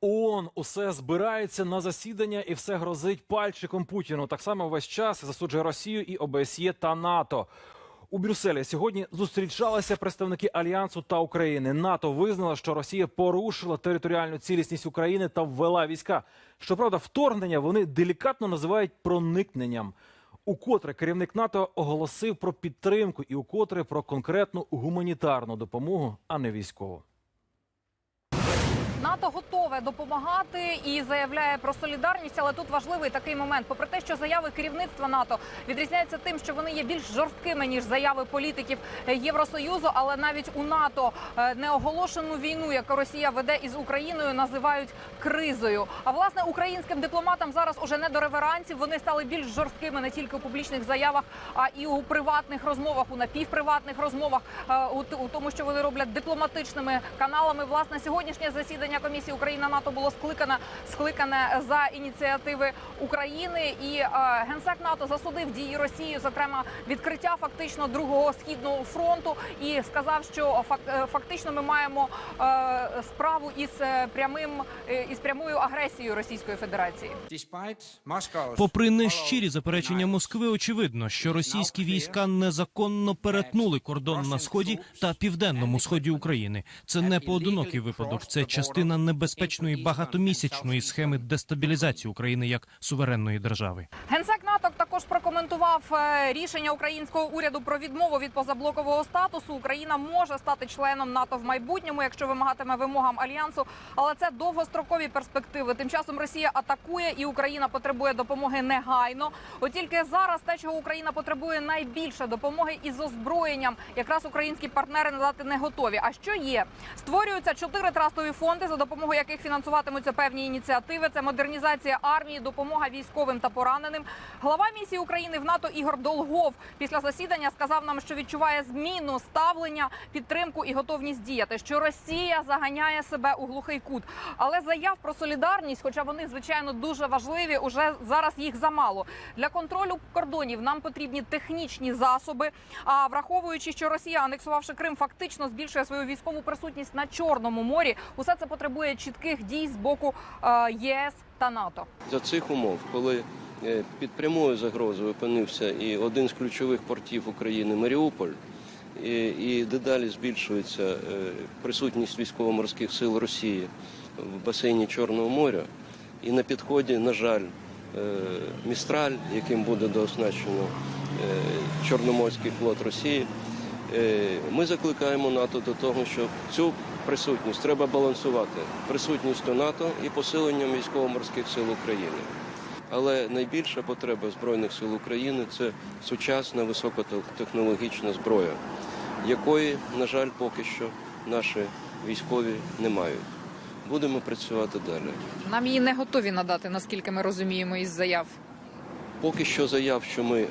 ООН усе збирається на засідання і все грозить пальчиком Путіну. Так само весь час засуджує Росію і ОБСЄ та НАТО. У Брюсселі сьогодні зустрічалися представники альянсу та України. НАТО визнала, що Росія порушила територіальну цілісність України та ввела війська. Щоправда, вторгнення вони делікатно називають проникненням. Укотре керівник НАТО оголосив про підтримку і укотре про конкретну гуманітарну допомогу, а не військову. НАТО готове допомагати і заявляє про солідарність, але тут важливий такий момент. Попри те, що заяви керівництва НАТО відрізняються тим, що вони є більш жорсткими ніж заяви політиків Євросоюзу, але навіть у НАТО е, неоголошену війну, яку Росія веде із Україною, називають кризою. А власне українським дипломатам зараз уже не до реверансів. Вони стали більш жорсткими не тільки у публічних заявах, а і у приватних розмовах, у напівприватних розмовах, е, у тому, що вони роблять дипломатичними каналами. Власне, сьогоднішнє засідання комісії Україна НАТО було скликане скликане за ініціативи України, і е, генсек НАТО засудив дії Росії, зокрема відкриття фактично другого східного фронту, і сказав, що фак- е, фактично ми маємо е, справу із е, прямим е, із прямою агресією Російської Федерації. Попри нещирі заперечення Москви, очевидно, що російські війська незаконно перетнули кордон на сході та південному сході України. Це не поодинокий випадок. Це частина небезпечної багатомісячної схеми дестабілізації України як суверенної держави. Генсек також прокоментував е, рішення українського уряду про відмову від позаблокового статусу. Україна може стати членом НАТО в майбутньому, якщо вимагатиме вимогам альянсу. Але це довгострокові перспективи. Тим часом Росія атакує, і Україна потребує допомоги негайно. От тільки зараз те, чого Україна потребує найбільше допомоги із озброєнням, якраз українські партнери надати не готові. А що є? Створюються чотири трастові фонди, за допомогою яких фінансуватимуться певні ініціативи. Це модернізація армії, допомога військовим та пораненим. Глава місії України в НАТО Ігор Долгов після засідання сказав нам, що відчуває зміну ставлення, підтримку і готовність діяти. Що Росія заганяє себе у глухий кут. Але заяв про солідарність, хоча вони звичайно дуже важливі, уже зараз їх замало. Для контролю кордонів нам потрібні технічні засоби. А враховуючи, що Росія, анексувавши Крим, фактично збільшує свою військову присутність на Чорному морі, усе це потребує чітких дій з боку е, єС та НАТО. За цих умов, коли під прямою загрозою опинився і один з ключових портів України Маріуполь, і, і дедалі збільшується е, присутність військово-морських сил Росії в басейні Чорного моря, і на підході, на жаль, е, Містраль, яким буде дооснащено е, Чорноморський флот Росії. Е, Ми закликаємо НАТО до того, що цю присутність треба балансувати присутністю НАТО і посиленням військово-морських сил України. Але найбільша потреба Збройних сил України це сучасна високотехнологічна зброя, якої, на жаль, поки що наші військові не мають. Будемо працювати далі. Нам її не готові надати, наскільки ми розуміємо із заяв. Поки що заяв, що ми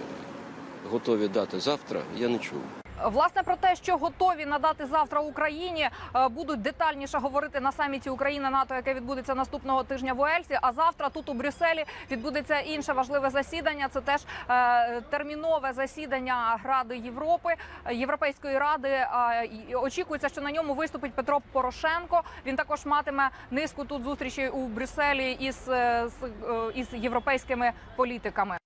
готові дати завтра, я не чув. Власне про те, що готові надати завтра Україні, е, будуть детальніше говорити на саміті Україна НАТО, яке відбудеться наступного тижня в Уельсі. А завтра тут у Брюсселі відбудеться інше важливе засідання. Це теж е, термінове засідання Ради Європи, е, Європейської ради. Очікується, що на ньому виступить Петро Порошенко. Він також матиме низку тут зустрічей у Брюсселі із, із європейськими політиками.